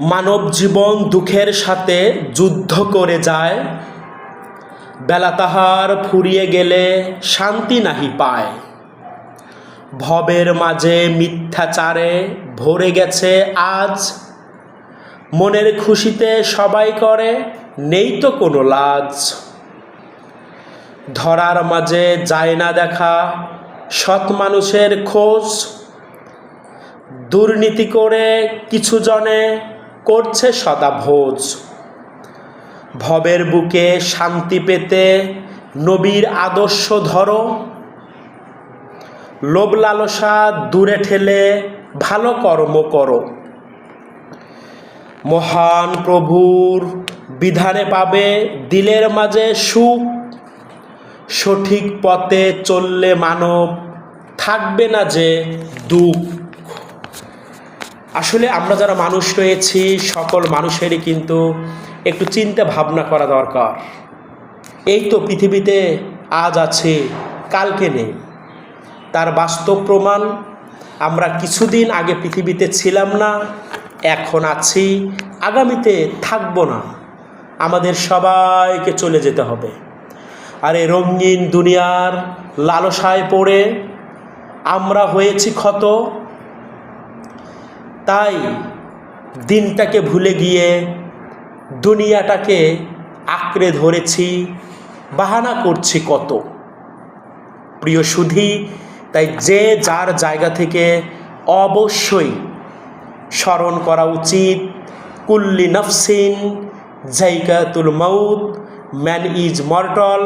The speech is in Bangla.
মানব জীবন দুঃখের সাথে যুদ্ধ করে যায়। বেলা তাহার ফুরিয়ে গেলে শান্তি নাহি পায়। ভবের মাঝে মিথ্যাচারে ভরে গেছে আজ। মনের খুশিতে সবাই করে, নেই তো কোনো লাজ। ধরার মাঝে যায় না দেখা সৎ মানুষের খোঁজ। দুর্নীতি করে কিছু জনে করছে সদা ভোজ ভবের বুকে শান্তি পেতে নবীর আদর্শ ধরো। লোভ লালসা দূরে ঠেলে ভালো কর্ম করো। মহান প্রভুর বিধানে পাবে দিলের মাঝে সুখ। সঠিক পথে চললে মানব থাকবে না যে দুঃখ। আসলে আমরা যারা মানুষ রয়েছি, সকল মানুষেরই কিন্তু একটু চিন্তা ভাবনা করা দরকার। এই তো পৃথিবীতে আজ আছে, কালকে নেই। তার বাস্তব প্রমাণ, আমরা কিছুদিন আগে পৃথিবীতে ছিলাম না, এখন আছি, আগামীতে থাকব না। আমাদের সবাইকে চলে যেতে হবে। আর এই রঙিন দুনিয়ার লালসায় পড়ে আমরা হয়েছি ক্ষত তাই দিনটাকে ভুলে গিয়ে দুনিয়াটাকে আঁকড়ে ধরেছি, বাহানা করছি কত। প্রিয় সুধী, তাই যে যার জায়গা থেকে অবশ্যই স্মরণ করা উচিত। কুল্লি নফসিন জাইকাতুল মৌত ম্যান ইজ মর্টল